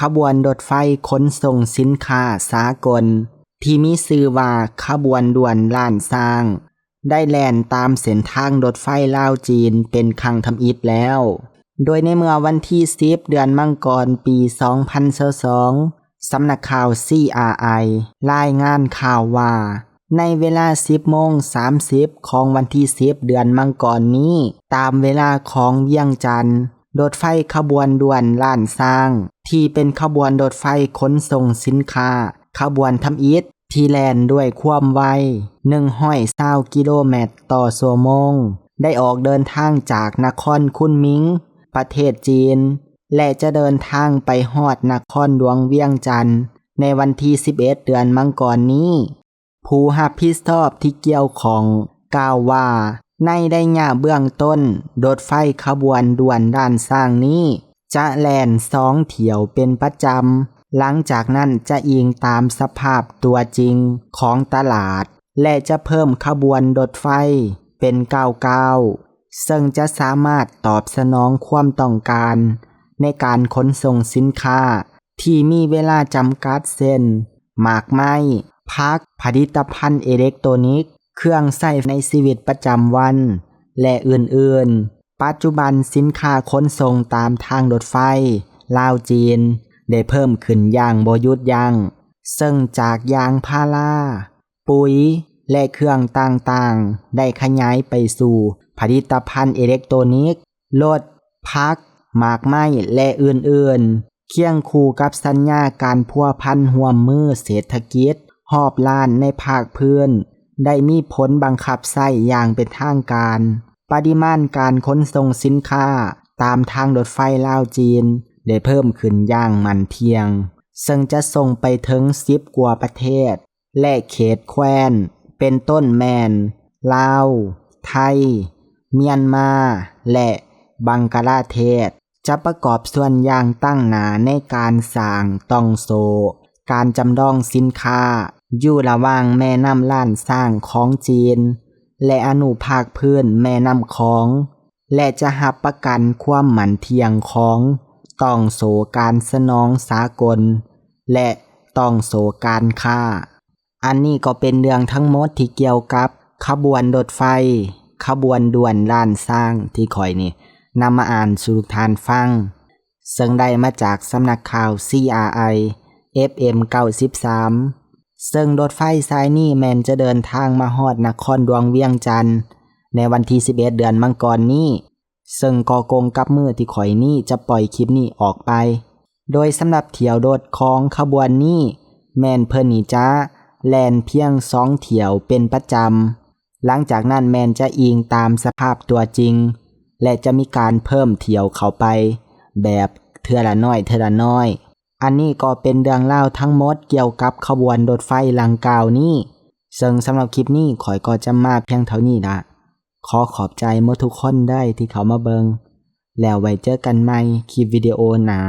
ขบวนรถไฟขนส่งสินค้าสากล ที่มีชื่อว่าขบวนด่วนล้านสร้าง ได้แล่นตามเส้นทางรถไฟลาวจีนเป็นครั้งทำอิฐแล้ว โดยในเมื่อวันที่10เดือนมังกรปี 2022สำนักข่าว CRI รายงานข่าวว่า ในเวลา 10โมง30 ของวันที่ 10 เดือนมังกรนี้ ตามเวลาของเวียงจันท น์รถไฟขบวนด่วนล้านสร้าง ที่เป็นขบวนรถไฟขนส่งสินค้า ขบวนทำอิฐที่แลนด้วยความไว120กิโลเมตรต่อชั่วโมง ได้ออกเดินทางจากนครคุนมิง ประเทศจีน และจะเดินทางไปฮอดนครหลวงเวียงจันทน์ในวันที่ 11 เดือนมังกรนนี้ ผู้รับผิดชอบที่เกี่ยวของกล่าวว่า ในได้หญ้าเบื้องต้น รถไฟขบวนด่วนด้านสร้างนี้ จะแล่นสองเที่ยวเป็นประจำ หลังจากนั้นจะอิงตามสภาพตัวจริงของตลาด และจะเพิ่มขบวนรถไฟเป็น99ซึ่งจะสามารถตอบสนองความต้องการ ในการขนส่งสินค้า ที่มีเวลาจำกัดเส้นหมากไม้ พักผลิตภัณฑ์อิเล็กทรอนิกส์ เครื่องใช้ในชีวิตประจำวัน และอื่นๆ ปัจจุบันสินค้าขนส่งตามทางรถไฟ ลาวจีน ได้เพิ่มขึ้นอย่างบยุดยัง้งซึ่งจากยางพาราปุ๋ย และเครื่องต่างๆ ได้ขยายไปสู่ผลิตภัณฑ์อิเล็กทรอนิกส์รถพัก หมากไม้ และอื่นๆ เคียงคู่กับสัญญาการพัวพันร่วมมือเศรษฐกิจรอบล้านในภาคพื้น ได้มีผลบังคับใช้อย่างเป็นทางการ ปริมาณการขนส่งสินค้าตามทางรถไฟลาวจีน ได้เพิ่มขึ้นอย่างมันเทียง ซึ่งจะส่งไปถึง10กว่าประเทศ และเขตแคว้น เป็นต้นแมน ลาว ไทย เมียนมา และบังกลาเทศ จะประกอบส่วนอย่างตั้งหนาในการสร้างตองโซ การจำลองสินค้า อยู่ระหว่างแม่น้ำล้านสร้างของจีน และอนุภาคพื้นแม่น้ำของ และจะหับประกันความหมันเทียงของต้องโสการสนองสากล และต้องโสการค่า อันนี้ก็เป็นเรื่องทั้งหมดที่เกี่ยวกับ ขบวนรถไฟ ขบวนด่วนล้านสร้างที่ข่อยนี่นำมาอ่านสู่ทุทานฟัง ซึ่งได้มาจากสำนักข่าว CRI FM 93ซึ่งรถไฟสายนี้แมนจะเดินทางมาฮอดนครดวงเวียงจันทน์ในวันที่ 11 เดือนมังกรนี้ ซึ่งก็กงกับมือที่ข่อยนี้จะปล่อยคลิปนี้ออกไป โดยสำหรับเที่ยวรถของขบวนนี้ แมนเพิ่นนี่จะแลนเพียงสองเที่ยวเป็นประจำ หลังจากนั้นแมนจะอิงตามสภาพตัวจริง และจะมีการเพิ่มเที่ยวเข้าไป แบบเทือละน้อยเทือละน้อย อันนี้ก็เป็นเรื่องเล่าทั้งหมดเกี่ยวกับขบวนรถไฟลังกาวนี้ซึ่งสำหรับคลิปนี้ขอยก็จะมาเพียงเท่านี้ละขอขอบใจเมดทุกคนได้ที่เขามาเบิง แล้วไว้เจอกันใหม่คลิปวิดีโอหนา